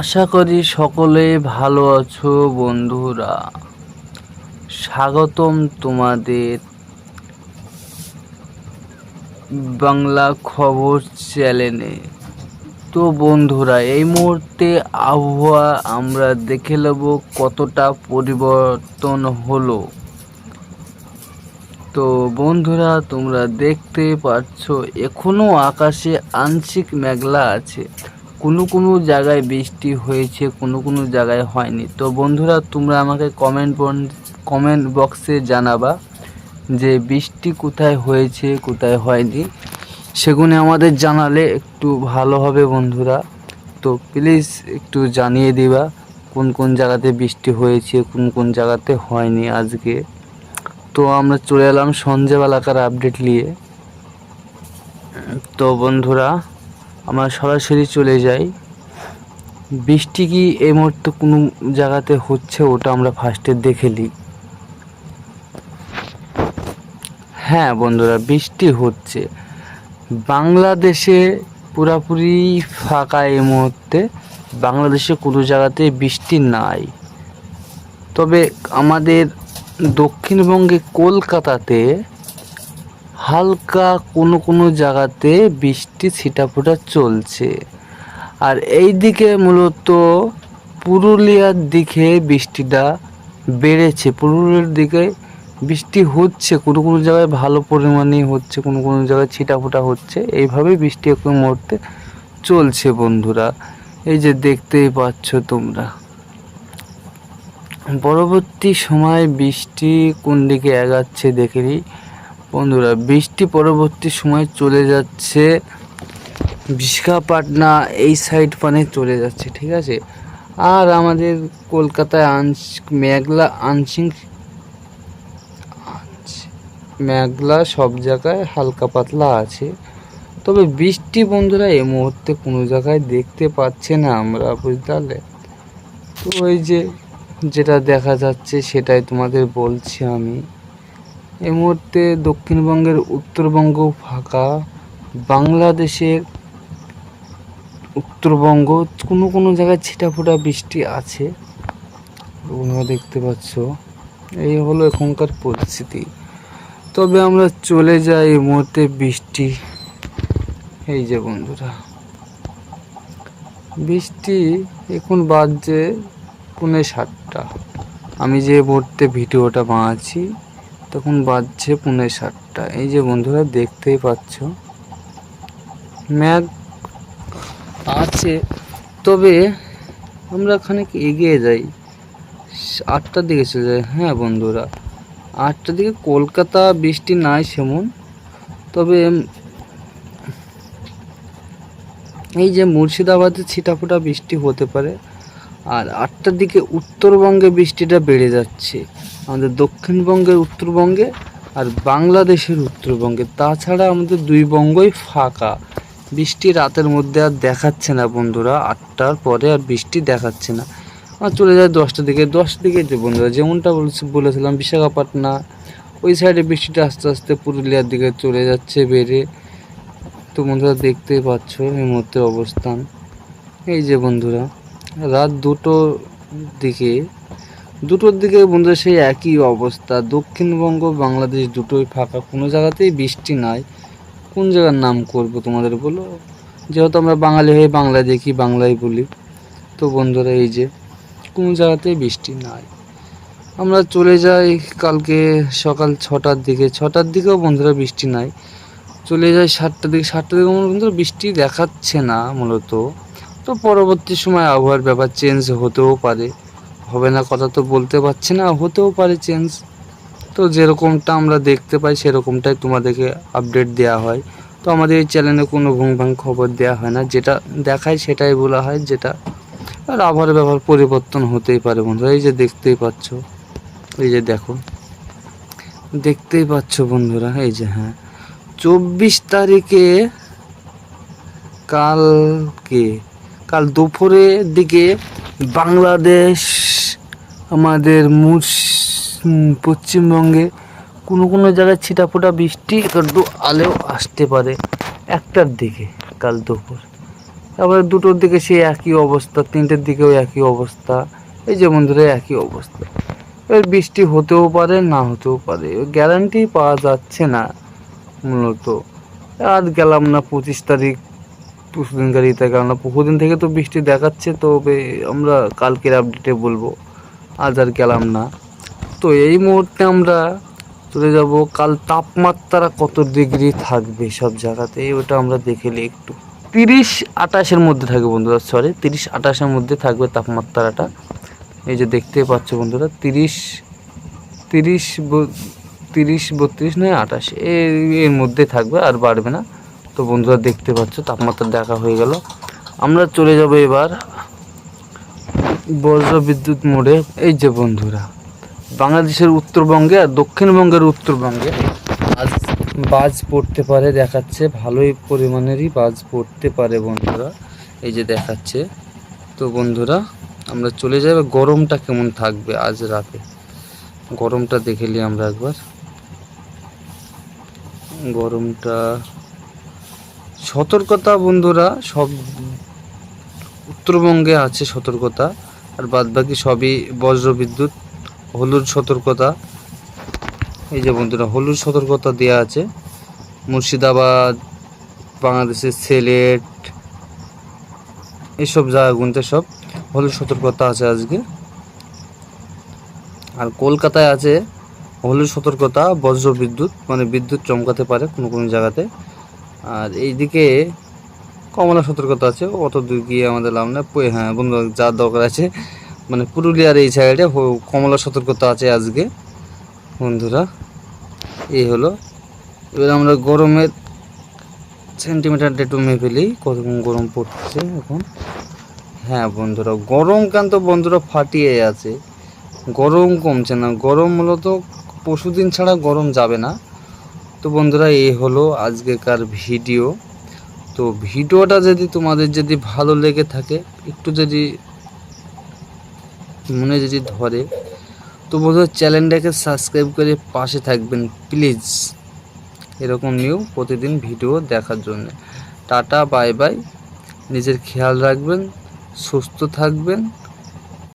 আশা করি সকলে ভালো আছো বন্ধুরা। স্বাগতম তোমাদের বাংলা খবর চ্যানেলে। তো বন্ধুরা, এই মুহূর্তে আবহাওয়া আমরা দেখে নেব কতটা পরিবর্তন হলো। তো বন্ধুরা, তোমরা দেখতে পাচ্ছ, এখনও আকাশে আংশিক মেঘলা আছে। কোনো কোনো জায়গায় বৃষ্টি হয়েছে, কোনো কোনো জায়গায় হয়নি। তো বন্ধুরা, তোমরা আমাকে কমেন্ট কমেন্ট বক্সে জানাবা যে বৃষ্টি কোথায় হয়েছে, কোথায় হয়নি। সেগুনে আমাদের জানালে একটু ভালো হবে বন্ধুরা। তো প্লিজ একটু জানিয়ে দিবা কোন কোন জায়গাতে বৃষ্টি হয়েছে, কোন কোন জায়গাতে হয়নি আজকে। তো আমরা চলে এলাম সন্ধেবেলাকার আপডেট নিয়ে। তো বন্ধুরা আমরা সরাসরি চলে যাই। বৃষ্টি কি এই মুহূর্তে কোনো জায়গাতে হচ্ছে ওটা আমরা ফার্স্টে দেখে নিই। হ্যাঁ বন্ধুরা, বৃষ্টি হচ্ছে। বাংলাদেশে পুরাপুরি ফাঁকা এই মুহূর্তে। বাংলাদেশে কোনো জায়গাতে বৃষ্টি নাই। তবে আমাদের দক্ষিণবঙ্গে কলকাতাতে হালকা কোনো কোনো জায়গাতে বৃষ্টি ছিটাফোটা চলছে। আর এই দিকে মূলত পুরুলিয়ার দিকে বৃষ্টিটা বেড়েছে। পুরুলিয়ার দিকে বৃষ্টি হচ্ছে, কোনো কোনো জায়গায় ভালো পরিমাণে হচ্ছে, কোনো কোনো জায়গায় ছিটাফোটা হচ্ছে। এইভাবেই বৃষ্টি এখন মুহূর্তে চলছে বন্ধুরা। এই যে দেখতেই পাচ্ছ তোমরা। পরবর্তী সময় বৃষ্টি কোন দিকে এগাচ্ছে দেখে নিই বন্ধুরা, বৃষ্টি পরবর্তী সময় চলে যাচ্ছে। বিশাখাপাটনা এই সাইড পানে চলে যাচ্ছে, ঠিক আছে? আর আমাদের কলকাতায় আংশ মেঘলা আংশিক মেঘলা সব জায়গায় হালকা পাতলা আছে। তবে বৃষ্টি বন্ধুরা এই মুহূর্তে কোনো জায়গায় দেখতে পাচ্ছে না আমরা, বুঝতে তো ওই যে যেটা দেখা যাচ্ছে সেটাই তোমাদের বলছি আমি। এই মুহূর্তে দক্ষিণবঙ্গের উত্তরবঙ্গ ফাঁকা বাংলাদেশের উত্তরবঙ্গ, কোনো কোনো জায়গায় ছিটাফোটা বৃষ্টি আছে। তোমরা দেখতে পাচ্ছ, এই হলো এখনকার পরিস্থিতি। তবে আমরা চলে যাই এই মুহূর্তে বৃষ্টি। এই যে বন্ধুরা, বৃষ্টি এখন বাজছে পৌনে সাতটা। আমি যে মুহূর্তে ভিডিওটা বানাচ্ছি তখন বাজছে পৌনে সাতটা। এই যে বন্ধুরা দেখতেই পাচ্ছ ম্যাগ আছে, তবে আমরা খানিক এগিয়ে যাই। আটটার দিকে চলে যাই। হ্যাঁ বন্ধুরা, আটটার দিকে কলকাতা বৃষ্টি নাই সেমন, তবে এই যে মুর্শিদাবাদে ছিটাফোটা বৃষ্টি হতে পারে, আর আটটার দিকে উত্তরবঙ্গে বৃষ্টিটা বেড়ে যাচ্ছে। আমাদের দক্ষিণবঙ্গের উত্তরবঙ্গে আর বাংলাদেশের উত্তরবঙ্গে। তাছাড়া আমাদের দুই বঙ্গই ফাঁকা। বৃষ্টি রাতের মধ্যে আর দেখাচ্ছে না বন্ধুরা, আটটার পরে আর বৃষ্টি দেখাচ্ছে না। আর চলে যায় দশটার দিকে। দশটার দিকে যে বন্ধুরা, যেমনটা বলছি, বলেছিলাম বিশাখাপাটনা, ওই সাইডে বৃষ্টিটা আস্তে আস্তে পুরুলিয়ার দিকে চলে যাচ্ছে, বেড়ে। তো বন্ধুরা, দেখতেই পাচ্ছ এই মুহূর্তে অবস্থান। এই যে বন্ধুরা, রাত দুটো দিকে দুটোর দিকে বন্ধুরা সেই একই অবস্থা। দক্ষিণবঙ্গ, বাংলাদেশ দুটোই ফাঁকা। কোনো জায়গাতেই বৃষ্টি নাই। কোন জায়গার নাম করব তোমাদের বলো? যেহেতু আমরা বাঙালি হয়ে বাংলা দেখি, বাংলায় বলি। তো বন্ধুরা এই যে, কোনো জায়গাতেই বৃষ্টি নাই। আমরা চলে যাই কালকে সকাল ছটার দিকে। ছটার দিকেও বন্ধুরা বৃষ্টি নাই। চলে যাই সাতটার দিকে। সাতটার দিকে বন্ধুরা বৃষ্টি দেখাচ্ছে না মূলত। তো পরবর্তী সময় আবহাওয়ার ব্যাপার চেঞ্জ হতেও পারে। হবে না কথা তো বলতে পারছি না, হতেও পারে চেঞ্জ তো যেরকমটা আমরা দেখতে পাই, সেরকমটাই তোমাদেরকে আপডেট দেওয়া হয়। তো আমাদের এই চ্যানেলে কোনো ভুং ভাং খবর দেওয়া হয় না, যেটা দেখায় সেটাই বলা হয়, যেটা আর আবহাওয়ার ব্যাপার পরিবর্তন হতেই পারে বন্ধুরা। এই যে দেখতেই পাচ্ছ, এই যে দেখো, দেখতেই পাচ্ছ বন্ধুরা, এই যে হ্যাঁ চব্বিশ তারিখে কালকে, কাল দুপুরের দিকে বাংলাদেশ আমাদের মুর্শ পশ্চিমবঙ্গে কোনো কোনো জায়গায় ছিটাফোটা বৃষ্টি একটু আলেও আসতে পারে একটার দিকে কাল দুপুর। তারপরে দুটোর দিকে সেই একই অবস্থা, তিনটের দিকেও একই অবস্থা, এই যে বন্ধুরা একই অবস্থা। এবার বৃষ্টি হতেও পারে, না হতেও পারে গ্যারান্টি পাওয়া যাচ্ছে না মূলত। আজ গেলাম না পঁচিশ তারিখ, পরশুদিন গাড়িতে গেলাম না পরশুদিন থেকে তো বৃষ্টি দেখাচ্ছে, তবে আমরা কালকের আপডেটে বলব। আজ আর গেলাম না। তো এই মুহূর্তে আমরা চলে যাব কাল তাপমাত্রা কত ডিগ্রি থাকবে সব জায়গাতে ওটা আমরা দেখে নিই একটু। তিরিশ আঠাশের মধ্যে থাকবে বন্ধুরা সরি তিরিশ আঠাশের মধ্যে থাকবে তাপমাত্রাটা। এই যে দেখতেই পাচ্ছ বন্ধুরা, তিরিশ তিরিশ তিরিশ বত্রিশ নয় এর এর মধ্যে থাকবে, আর বাড়বে না। তো বন্ধুরা দেখতে পাচ্ছ, তাপমাত্রা দেখা হয়ে গেল। আমরা চলে যাব এবার বজ্র বিদ্যুৎ মোড়ে, এই যে বন্ধুরা, বাংলাদেশের উত্তরবঙ্গে আর দক্ষিণবঙ্গের উত্তরবঙ্গে আজ বাজ পড়তে পারে, দেখাচ্ছে ভালোই পরিমাণেরই বাজ পড়তে পারে বন্ধুরা, এই যে দেখাচ্ছে। তো বন্ধুরা, আমরা চলে যাই গরমটা কেমন থাকবে আজ রাতে? গরমটা দেখে নিই আমরা একবার। গরমটা সতর্কতা বন্ধুরা, সব উত্তরবঙ্গে আছে সতর্কতা। আর বাদবাকি সবই বজ্র বিদ্যুৎ হলুদ সতর্কতা। এই যে বন্ধুরা, হলুদ সতর্কতা দেওয়া আছে। মুর্শিদাবাদ, বাংলাদেশের সিলেট এইসব জায়গাগুলোতে সব হলুদ সতর্কতা আছে আজকে। আর কলকাতায় আছে হলুদ সতর্কতা বজ্র বিদ্যুৎ মানে বিদ্যুৎ চমকাতে পারে কোনো কোনো জায়গাতে। আর এইদিকে কমলা সতর্কতা আছে, অত দূর গিয়ে আমাদের লাভ না হ্যাঁ বন্ধু, যা দরকার আছে। মানে পুরুলিয়ার এই সাইডে কমলা সতর্কতা আছে আজকে, বন্ধুরা। এই হলো। এবার আমরা গরমের সেন্টিমিটারটা একটু মেপে কতক্ষণ গরম পড়ছে এখন। হ্যাঁ বন্ধুরা, গরম কেন তো বন্ধুরা ফাটিয়ে আছে। গরম কমছে না। গরম মূলত পশুদিন ছাড়া গরম যাবে না। তো বন্ধুরা, এই হলো আজকেকার ভিডিও। তো ভিডিওটা যদি তোমাদের যদি ভালো লেগে থাকে, একটু যদি মনে যদি ধরে, তো বোধহয় চ্যানেলটাকে সাবস্ক্রাইব করে পাশে থাকবেন, প্লিজ। এরকম নিউ প্রতিদিন ভিডিও দেখার জন্য। Tata, bye bye. নিজের খেয়াল রাখবেন, সুস্থ থাকবেন।